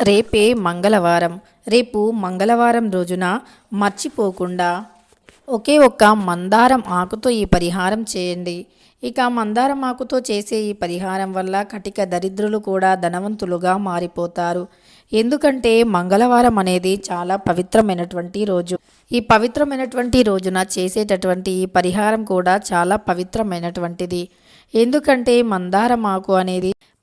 రేపే మంగళవారం. రేపు మంగళవారం రోజున మర్చిపోకుండా ఒకే ఒక్క మందారం ఆకుతో ఈ పరిహారం చేయండి. ఇక మందారం ఆకుతో చేసే ఈ పరిహారం వల్ల కటిక దరిద్రులు కూడా ధనవంతులుగా మారిపోతారు. ఎందుకంటే మంగళవారం అనేది చాలా పవిత్రమైనటువంటి రోజు. ఈ పవిత్రమైనటువంటి రోజున చేసేటటువంటి ఈ పరిహారం కూడా చాలా పవిత్రమైనటువంటిది. ఎందుకంటే మందారం ఆకు అనేది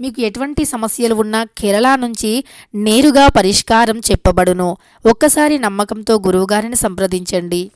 మీకు ఎటువంటి సమస్యలు ఉన్నా కేరళ నుంచి నేరుగా పరిష్కారం చెప్పబడును. ఒక్కసారి నమ్మకంతో గురువుగారిని సంప్రదించండి.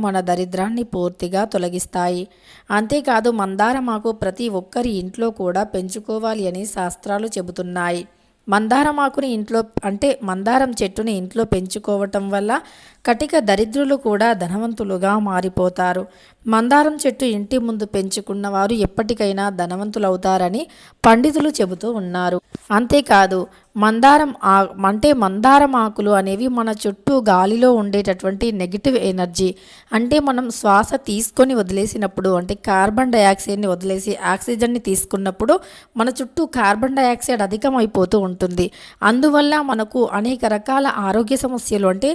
మన దరిద్రాన్ని పూర్తిగా తొలగిస్తాయి. అంతేకాదు మందారమాకు ప్రతి ఒక్కరి ఇంట్లో కూడా పెంచుకోవాలి అని శాస్త్రాలు చెబుతున్నాయి. మందారమాకుని ఇంట్లో అంటే మందారం చెట్టుని ఇంట్లో పెంచుకోవటం వల్ల కటిక దరిద్రులు కూడా ధనవంతులుగా మారిపోతారు. మందారం చెట్టు ఇంటి ముందు పెంచుకున్న వారు ఎప్పటికైనా ధనవంతులవుతారని పండితులు చెబుతూ ఉన్నారు. అంతేకాదు మందారం ఆ అంటే మందారం ఆకులు అనేవి మన చుట్టూ గాలిలో ఉండేటటువంటి నెగిటివ్ ఎనర్జీ. అంటే మనం శ్వాస తీసుకొని వదిలేసినప్పుడు అంటే కార్బన్ డయాక్సైడ్ని వదిలేసి ఆక్సిజన్ని తీసుకున్నప్పుడు మన చుట్టూ కార్బన్ డయాక్సైడ్ అధికమైపోతూ ఉంటుంది. అందువల్ల మనకు అనేక రకాల ఆరోగ్య సమస్యలు అంటే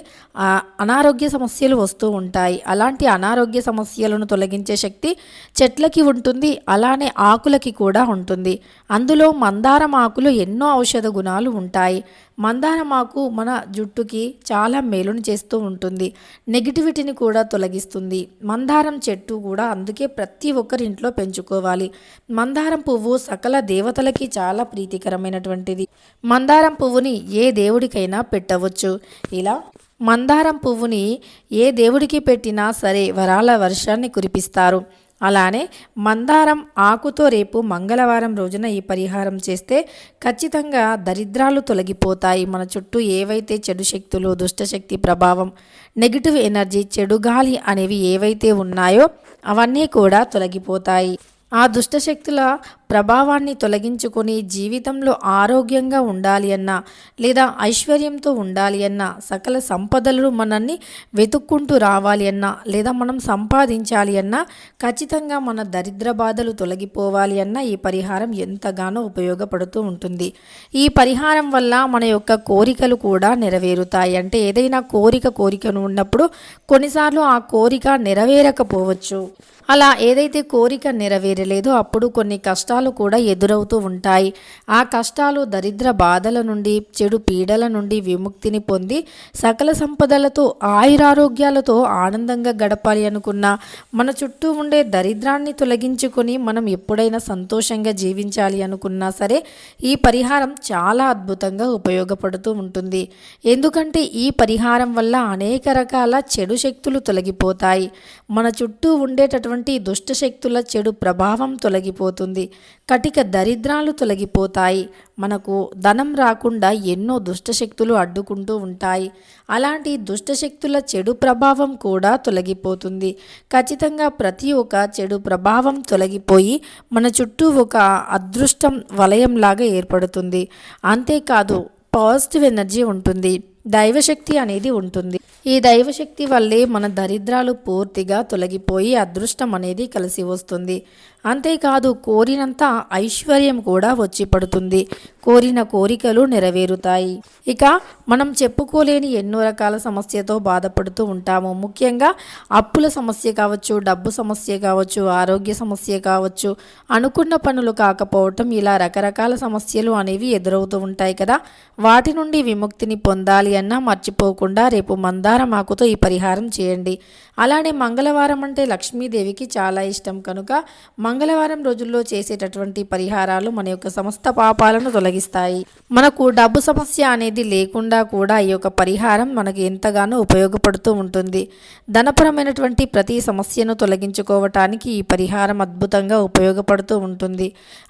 అనారోగ్య సమస్యలు వస్తూ ఉంటాయి. అలాంటి అనారోగ్య సమస్యలను తొలగించే శక్తి చెట్లకి ఉంటుంది అలానే ఆకులకి కూడా ఉంటుంది. అందులో మందారం ఆకులు ఎన్నో ఔషధ గుణాలు ఉంటాయి. మందారం ఆకు మన జుట్టుకి చాలా మేలుని చేస్తూ ఉంటుంది నెగిటివిటీని కూడా తొలగిస్తుంది. మందారం చెట్టు కూడా అందుకే ప్రతి ఒక్కరి ఇంట్లో పెంచుకోవాలి. మందారం పువ్వు సకల దేవతలకి చాలా ప్రీతికరమైనటువంటిది. మందారం పువ్వుని ఏ దేవుడికైనా పెట్టవచ్చు. ఇలా మందారం పువ్వుని ఏ దేవుడికి పెట్టినా సరే వరాల వర్షాన్ని కురిపిస్తారు. అలానే మందారం ఆకుతో రేపు మంగళవారం రోజున ఈ పరిహారం చేస్తే ఖచ్చితంగా దరిద్రాలు తొలగిపోతాయి. మన చుట్టూ ఏవైతే చెడు శక్తులు దుష్టశక్తి ప్రభావం నెగిటివ్ ఎనర్జీ చెడు గాలి అనేవి ఏవైతే ఉన్నాయో అవన్నీ కూడా తొలగిపోతాయి. ఆ దుష్టశక్తుల ప్రభావాన్ని తొలగించుకొని జీవితంలో ఆరోగ్యంగా ఉండాలి అన్నా లేదా ఐశ్వర్యంతో ఉండాలి అన్నా సకల సంపదలు మనల్ని వెతుక్కుంటూ రావాలి అన్నా లేదా మనం సంపాదించాలి అన్నా ఖచ్చితంగా మన దరిద్ర బాధలు తొలగిపోవాలి అన్నా ఈ పరిహారం ఎంతగానో ఉపయోగపడుతూ ఉంటుంది. ఈ పరిహారం వల్ల మన యొక్క కోరికలు కూడా నెరవేరుతాయి. అంటే ఏదైనా కోరిక కోరికను ఉన్నప్పుడు కొన్నిసార్లు ఆ కోరిక నెరవేరకపోవచ్చు. అలా ఏదైతే కోరిక నెరవేరలేదో అప్పుడు కొన్ని కష్టాలు కూడా ఎదురవుతూ ఉంటాయి. ఆ కష్టాలు దరిద్ర బాధల నుండి చెడు పీడల నుండి విముక్తిని పొంది సకల సంపదలతో ఆయురారోగ్యాలతో ఆనందంగా గడపాలి అనుకున్న మన చుట్టూ ఉండే దరిద్రాన్ని తొలగించుకొని మనం ఎప్పుడైనా సంతోషంగా జీవించాలి అనుకున్నా సరే ఈ పరిహారం చాలా అద్భుతంగా ఉపయోగపడుతూ ఉంటుంది. ఎందుకంటే ఈ పరిహారం వల్ల అనేక రకాల చెడు శక్తులు తొలగిపోతాయి. మన చుట్టూ ఉండేటటువంటి దుష్ట శక్తుల చెడు ప్రభావం తొలగిపోతుంది. కటిక దరిద్రాలు తొలగిపోతాయి. మనకు ధనం రాకుండా ఎన్నో దుష్టశక్తులు అడ్డుకుంటూ ఉంటాయి. అలాంటి దుష్టశక్తుల చెడు ప్రభావం కూడా తొలగిపోతుంది. ఖచ్చితంగా ప్రతి ఒక్క చెడు ప్రభావం తొలగిపోయి మన చుట్టూ ఒక అదృష్టం వలయంలాగా ఏర్పడుతుంది. అంతేకాదు పాజిటివ్ ఎనర్జీ ఉంటుంది. దైవశక్తి అనేది ఉంటుంది. ఈ దైవశక్తి వల్లే మన దరిద్రాలు పూర్తిగా తొలగిపోయి అదృష్టం అనేది కలిసి వస్తుంది. అంతేకాదు కోరినంత ఐశ్వర్యం కూడా వచ్చి పడుతుంది. కోరిన కోరికలు నెరవేరుతాయి. ఇక మనం చెప్పుకోలేని ఎన్నో రకాల సమస్యతో బాధపడుతూ ఉంటాము. ముఖ్యంగా అప్పుల సమస్య కావచ్చు డబ్బు సమస్య కావచ్చు ఆరోగ్య సమస్య కావచ్చు అనుకున్న పనులు కాకపోవటం ఇలా రకరకాల సమస్యలు అనేవి ఎదురవుతూ ఉంటాయి కదా. వాటి నుండి విముక్తిని పొందాలి అన్నా మర్చిపోకుండా రేపు మందార మాకుతో ఈ పరిహారం చేయండి. అలానే మంగళవారం అంటే లక్ష్మీదేవికి చాలా ఇష్టం. కనుక మంగళవారం రోజుల్లో చేసేటటువంటి పరిహారాలు మన యొక్క సమస్త పాపాలను తొలగిస్తాయి మనకు డబ్బు సమస్య అనేది లేకుండా కూడా ఈ యొక్క పరిహారం మనకు ఎంతగానో ఉపయోగపడుతూ ఉంటుంది. ధనపరమైనటువంటి ప్రతి సమస్యను తొలగించుకోవటానికి ఈ పరిహారం అద్భుతంగా ఉపయోగపడుతూ ఉంటుంది.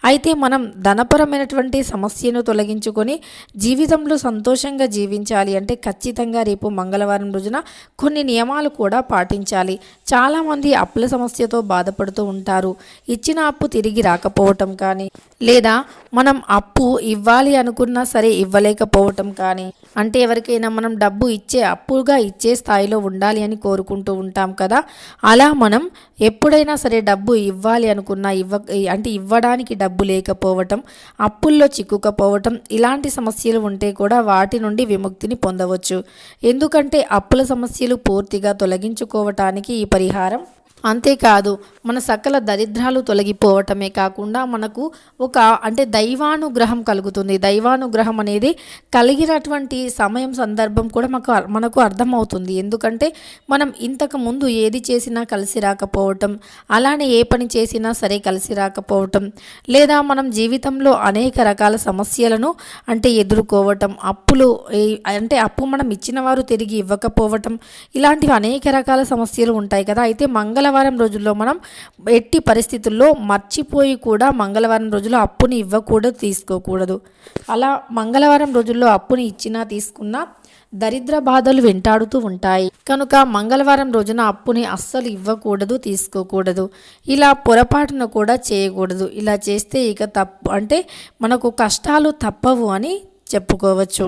అయితే మనం ధనపరమైనటువంటి సమస్యను తొలగించుకొని జీవితంలో సంతోషంగా జీవించాలి అంటే ఖచ్చితంగా రేపు మంగళవారం రోజున కొన్ని నియమాలు కూడా పాటించాలి. చాలామంది అప్పుల సమస్యతో బాధపడుతూ ఉంటారు. ఇచ్చిన అప్పు తిరిగి రాకపోవటం కానీ లేదా మనం అప్పు ఇవ్వాలి అనుకున్నా సరే ఇవ్వలేకపోవటం కానీ అంటే ఎవరికైనా మనం డబ్బు ఇచ్చే అప్పుగా ఇచ్చే స్థాయిలో ఉండాలి అని కోరుకుంటూ ఉంటాం కదా. అలా మనం ఎప్పుడైనా సరే డబ్బు ఇవ్వాలి అనుకున్నా ఇవ్వ అంటే ఇవ్వడానికి డబ్బు లేకపోవటం అప్పుల్లో చిక్కుకపోవటం ఇలాంటి సమస్యలు ఉంటే కూడా వాటి నుండి విముక్తిని పొందవచ్చు. ఎందుకంటే అప్పుల సమస్యలు పూర్తిగా తొలగించుకోవటానికి ఈ పరిహారం అంతేకాదు మన సకల దరిద్రాలు తొలగిపోవటమే కాకుండా మనకు ఒక అంటే దైవానుగ్రహం కలుగుతుంది. దైవానుగ్రహం అనేది కలిగినటువంటి సమయం సందర్భం కూడా మాకు మనకు అర్థమవుతుంది. ఎందుకంటే మనం ఇంతకు ముందు ఏది చేసినా కలిసి రాకపోవటం అలానే ఏ పని చేసినా సరే కలిసి రాకపోవటం లేదా మనం జీవితంలో అనేక రకాల సమస్యలను అంటే ఎదుర్కోవటం అప్పులు అంటే అప్పు మనం ఇచ్చిన వారు తిరిగి ఇవ్వకపోవటం ఇలాంటివి అనేక రకాల సమస్యలు ఉంటాయి కదా. అయితే మంగళ మంగళవారం రోజుల్లో మనం ఎట్టి పరిస్థితుల్లో మర్చిపోయి కూడా మంగళవారం రోజుల్లో అప్పుని ఇవ్వకూడదు తీసుకోకూడదు. అలా మంగళవారం రోజుల్లో అప్పుని ఇచ్చినా తీసుకున్నా దరిద్ర బాధలు వెంటాడుతూ ఉంటాయి. కనుక మంగళవారం రోజున అప్పుని అస్సలు ఇవ్వకూడదు తీసుకోకూడదు. ఇలా పొరపాటున కూడా చేయకూడదు. ఇలా చేస్తే ఇక తప్పు అంటే మనకు కష్టాలు తప్పవు అని చెప్పుకోవచ్చు.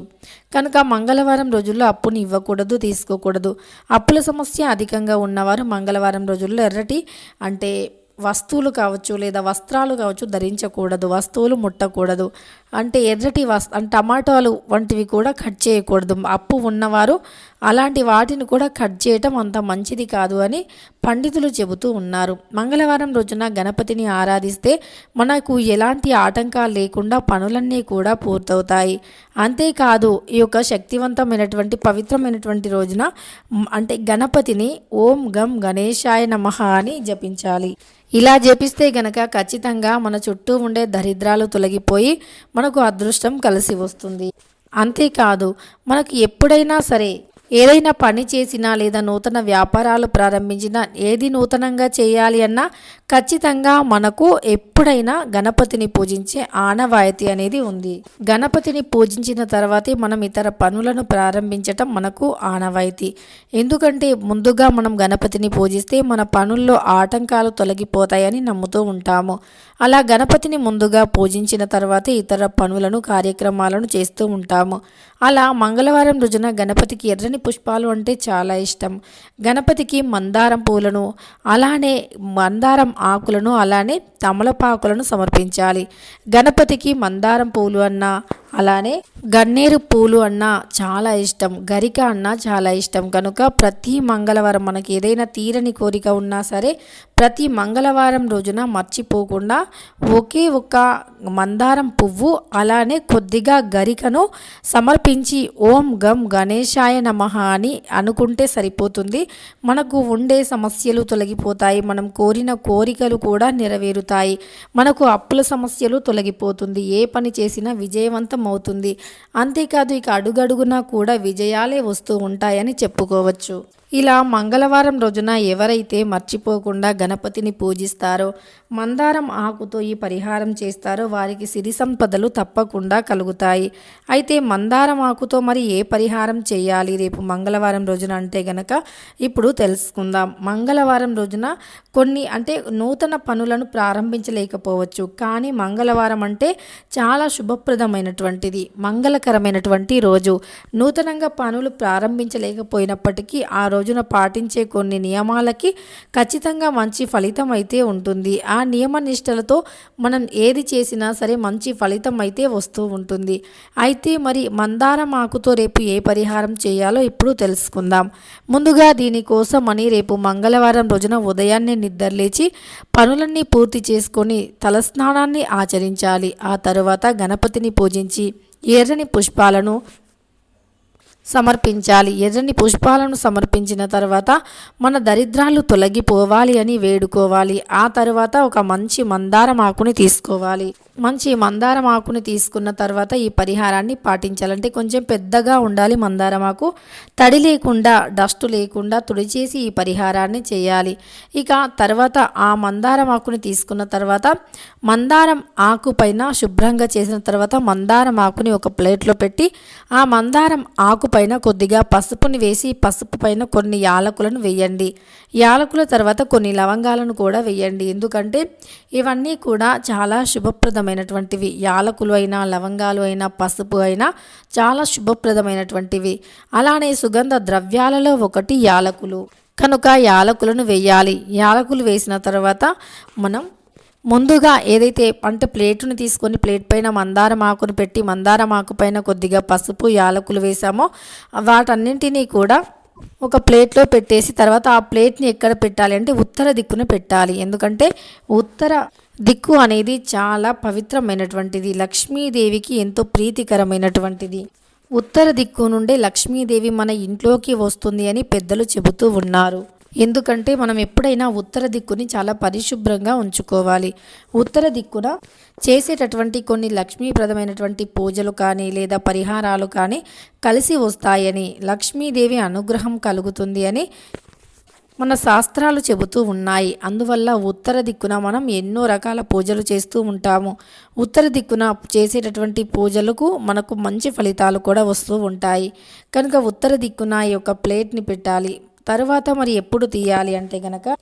కనుక మంగళవారం రోజుల్లో అప్పుని ఇవ్వకూడదు తీసుకోకూడదు. అప్పుల సమస్య అధికంగా ఉన్నవారు మంగళవారం రోజుల్లో ఎర్రటి అంటే వస్తువులు కావచ్చు లేదా వస్త్రాలు కావచ్చు ధరించకూడదు వస్తువులు ముట్టకూడదు. అంటే ఎర్రటి వస్ అంటే టమాటాలు వంటివి కూడా కట్ చేయకూడదు. అప్పు ఉన్నవారు అలాంటి వాటిని కూడా కట్ చేయటం అంత మంచిది కాదు అని పండితులు చెబుతూ ఉన్నారు. మంగళవారం రోజున గణపతిని ఆరాధిస్తే మనకు ఎలాంటి ఆటంకాలు లేకుండా పనులన్నీ కూడా పూర్తవుతాయి. అంతేకాదు ఈ యొక్క శక్తివంతమైనటువంటి పవిత్రమైనటువంటి రోజున అంటే గణపతిని ఓం గం గణేశాయ నమః అని జపించాలి. ఇలా జపిస్తే గనక ఖచ్చితంగా మన చుట్టూ ఉండే దరిద్రాలు తొలగిపోయి మనకు అదృష్టం కలిసి వస్తుంది. అంతేకాదు మనకు ఎప్పుడైనా సరే ఏదైనా పని చేసినా లేదా నూతన వ్యాపారాలు ప్రారంభించినా ఏది నూతనంగా చేయాలి అన్నా ఖచ్చితంగా మనకు ఎప్పుడైనా గణపతిని పూజించే ఆనవాయితీ అనేది ఉంది. గణపతిని పూజించిన తర్వాతే మనం ఇతర పనులను ప్రారంభించటం మనకు ఆనవాయితీ. ఎందుకంటే ముందుగా మనం గణపతిని పూజిస్తే మన పనుల్లో ఆటంకాలు తొలగిపోతాయని నమ్ముతూ ఉంటాము. అలా గణపతిని ముందుగా పూజించిన తర్వాతే ఇతర పనులను కార్యక్రమాలను చేస్తూ ఉంటాము. అలా మంగళవారం రోజున గణపతికి ఎర్రని పుష్పాలు అంటే చాలా ఇష్టం. గణపతికి మందారం పూలను అలానే మందారం ఆకులను అలానే తమలపాకులను సమర్పించాలి. గణపతికి మందారం పూలు అన్నా అలానే గన్నేరు పూలు అన్నా చాలా ఇష్టం గరిక అన్న చాలా ఇష్టం. కనుక ప్రతి మంగళవారం మనకి ఏదైనా తీరని కోరిక ఉన్నా సరే ప్రతి మంగళవారం రోజున మర్చిపోకుండా ఒకే ఒక్క మందారం పువ్వు అలానే కొద్దిగా గరికను సమర్పించి ఓం గం గణేశాయ నమః అని అనుకుంటే సరిపోతుంది. మనకు ఉండే సమస్యలు తొలగిపోతాయి మనం కోరిన కోరికలు కూడా నెరవేరుతాయి. మనకు అప్పుల సమస్యలు తొలగిపోతుంది. ఏ పని చేసినా విజయవంతం అవుతుంది అంతేకాదు ఇక అడుగడుగునా కూడా విజయాలే వస్తూ ఉంటాయని చెప్పుకోవచ్చు. ఇలా మంగళవారం రోజున ఎవరైతే మర్చిపోకుండా గణపతిని పూజిస్తారో మందారం ఆకుతో ఈ పరిహారం చేస్తారో వారికి సిరి సంపదలు తప్పకుండా కలుగుతాయి. అయితే మందారం ఆకుతో మరి ఏ పరిహారం చేయాలి? రేపు మంగళవారం రోజున అంటే గనక ఇప్పుడు తెలుసుకుందాం. మంగళవారం రోజున కొన్ని అంటే నూతన పనులను ప్రారంభించలేకపోవచ్చు. కానీ మంగళవారం అంటే చాలా శుభప్రదమైనటువంటి పవిత్రమైనటువంటిది మంగళకరమైనటువంటి రోజు. నూతనంగా పనులు ప్రారంభించలేకపోయినప్పటికీ ఆ రోజున పాటించే కొన్ని నియమాలకి ఖచ్చితంగా మంచి ఫలితం అయితే ఉంటుంది. ఆ నియమ నిష్టలతో మనం ఏది చేసినా సరే మంచి ఫలితం అయితే వస్తూ ఉంటుంది. అయితే మరి మందారం ఆకుతో రేపు ఏ పరిహారం చేయాలో ఇప్పుడు తెలుసుకుందాం. ముందుగా దీనికోసం అని రేపు మంగళవారం రోజున ఉదయాన్నే నిద్రలేచి పనులన్నీ పూర్తి చేసుకొని తలస్నానాన్ని ఆచరించాలి. ఆ తరువాత గణపతిని పూజించి ఎర్రని పుష్పాలను సమర్పించాలి. ఎర్రని పుష్పాలను సమర్పించిన తర్వాత మన దరిద్రాలు తొలగిపోవాలి అని వేడుకోవాలి. ఆ తర్వాత ఒక మంచి మందారం ఆకుని తీసుకోవాలి. మంచి మందారం ఆకుని తీసుకున్న తర్వాత ఈ పరిహారాన్ని పాటించాలంటే కొంచెం పెద్దగా ఉండాలి మందారం ఆకు. తడి లేకుండా డస్ట్ లేకుండా తుడిచేసి ఈ పరిహారాన్ని చేయాలి. ఇక తర్వాత ఆ మందారం ఆకుని తీసుకున్న తర్వాత మందారం ఆకు పైన శుభ్రంగా చేసిన తర్వాత మందారం ఆకుని ఒక ప్లేట్లో పెట్టి ఆ మందారం ఆకు పైన కొద్దిగా పసుపుని వేసి పసుపు పైన కొన్ని యాలకులను వేయండి. యాలకుల తర్వాత కొన్ని లవంగాలను కూడా వేయండి. ఎందుకంటే ఇవన్నీ కూడా చాలా శుభప్రదమైన శుభప్రదమైనటువంటివి. యాలకులు అయినా లవంగాలు అయినా పసుపు అయినా చాలా శుభప్రదమైనటువంటివి. అలానే సుగంధ ద్రవ్యాలలో ఒకటి యాలకులు. కనుక యాలకులను వేయాలి. యాలకులు వేసిన తర్వాత మనం ముందుగా ఏదైతే అంటే ప్లేటుని తీసుకొని ప్లేట్ పైన మందారం ఆకును పెట్టి మందారం ఆకు పైన కొద్దిగా పసుపు యాలకులు వేసామో వాటన్నింటినీ కూడా ఒక ప్లేట్లో పెట్టేసి తర్వాత ఆ ప్లేట్ని ఎక్కడ పెట్టాలి అంటే ఉత్తర దిక్కున పెట్టాలి. ఎందుకంటే ఉత్తర దిక్కు అనేది చాలా పవిత్రమైనటువంటిది. లక్ష్మీదేవికి ఎంతో ప్రీతికరమైనటువంటిది. ఉత్తర దిక్కు నుండి లక్ష్మీదేవి మన ఇంట్లోకి వస్తుంది అని పెద్దలు చెబుతూ ఉన్నారు. ఎందుకంటే మనం ఎప్పుడైనా ఉత్తర దిక్కుని చాలా పరిశుభ్రంగా ఉంచుకోవాలి. ఉత్తర దిక్కున చేసేటటువంటి కొన్ని లక్ష్మీప్రదమైనటువంటి పూజలు కానీ లేదా పరిహారాలు కానీ కలిసి వస్తాయని లక్ష్మీదేవి అనుగ్రహం కలుగుతుంది అని మన శాస్త్రాలు చెబుతూ ఉన్నాయి. అందువల్ల ఉత్తర దిక్కున మనం ఎన్నో రకాల పూజలు చేస్తూ ఉంటాము. ఉత్తర దిక్కున చేసేటటువంటి పూజలకు మనకు మంచి ఫలితాలు కూడా వస్తూ ఉంటాయి. కనుక ఉత్తర దిక్కున ఈ యొక్క ప్లేట్ని పెట్టాలి. తరువాత మరి ఎప్పుడు తీయాలి అంటే గనక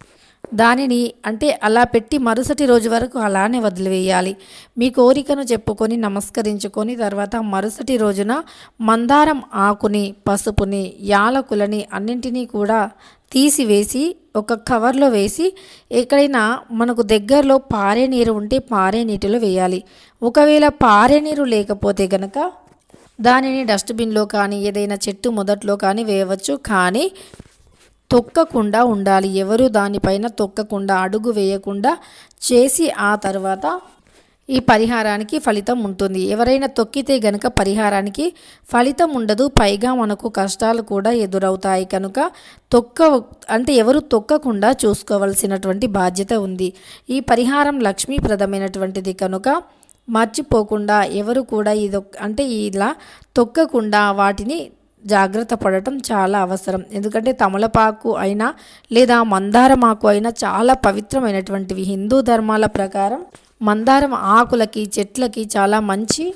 దానిని అంటే అలా పెట్టి మరుసటి రోజు వరకు అలానే వదిలివేయాలి. మీ కోరికను చెప్పుకొని నమస్కరించుకొని తర్వాత మరుసటి రోజున మందారం ఆకుని పసుపుని యాలకులని అన్నింటినీ కూడా తీసివేసి ఒక కవర్లో వేసి ఎక్కడైనా మనకు దగ్గరలో పారే నీరు ఉంటే పారే నీటిలో వేయాలి. ఒకవేళ పారే నీరు లేకపోతే గనక దానిని డస్ట్బిన్లో కానీ ఏదైనా చెట్టు మొదట్లో కానీ వేయవచ్చు. కానీ తొక్కకుండా ఉండాలి. ఎవరు దానిపైన తొక్కకుండా అడుగు వేయకుండా చేసి ఆ తర్వాత ఈ పరిహారానికి ఫలితం ఉంటుంది. ఎవరైనా తొక్కితే గనక పరిహారానికి ఫలితం ఉండదు. పైగా మనకు కష్టాలు కూడా ఎదురవుతాయి. కనుక తొక్క అంటే ఎవరు తొక్కకుండా చూసుకోవలసినటువంటి బాధ్యత ఉంది. ఈ పరిహారం లక్ష్మీప్రదమైనటువంటిది. కనుక మర్చిపోకుండా ఎవరు కూడా ఇది అంటే ఇలా తొక్కకుండా వాటిని జాగ్రత్త పడటం చాలా అవసరం. ఎందుకంటే తమలపాకు అయినా లేదా మందారమాకు అయినా చాలా పవిత్రమైనటువంటివి. హిందూ ధర్మాల ప్రకారం మందారం ఆకులకి చెట్లకి చాలా మంచి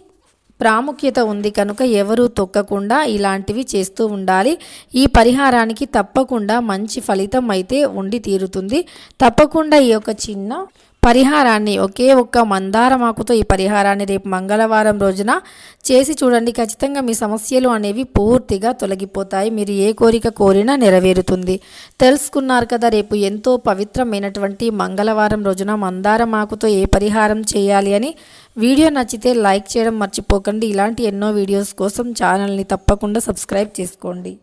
ప్రాముఖ్యత ఉంది కనుక ఎవరు తొక్కకుండా ఇలాంటివి చేస్తూ ఉండాలి. ఈ పరిహారానికి తప్పకుండా మంచి ఫలితం అయితే ఉండి తీరుతుంది. తప్పకుండా ఈ యొక్క చిన్న పరిహారాన్ని ఒకే ఒక్క మందారమాకుతో ఈ పరిహారాన్ని రేపు మంగళవారం రోజున చేసి చూడండి. ఖచ్చితంగా మీ సమస్యలు అనేవి పూర్తిగా తొలగిపోతాయి. మీరు ఏ కోరిక కోరినా నెరవేరుతుంది. తెలుసుకున్నారు కదా రేపు ఎంతో పవిత్రమైనటువంటి మంగళవారం రోజున మందారమాకుతో ఏ పరిహారం చేయాలి అని. వీడియో నచ్చితే లైక్ చేయడం మర్చిపోకండి. ఇలాంటి ఎన్నో వీడియోస్ కోసం ఛానల్ని తప్పకుండా సబ్స్క్రైబ్ చేసుకోండి.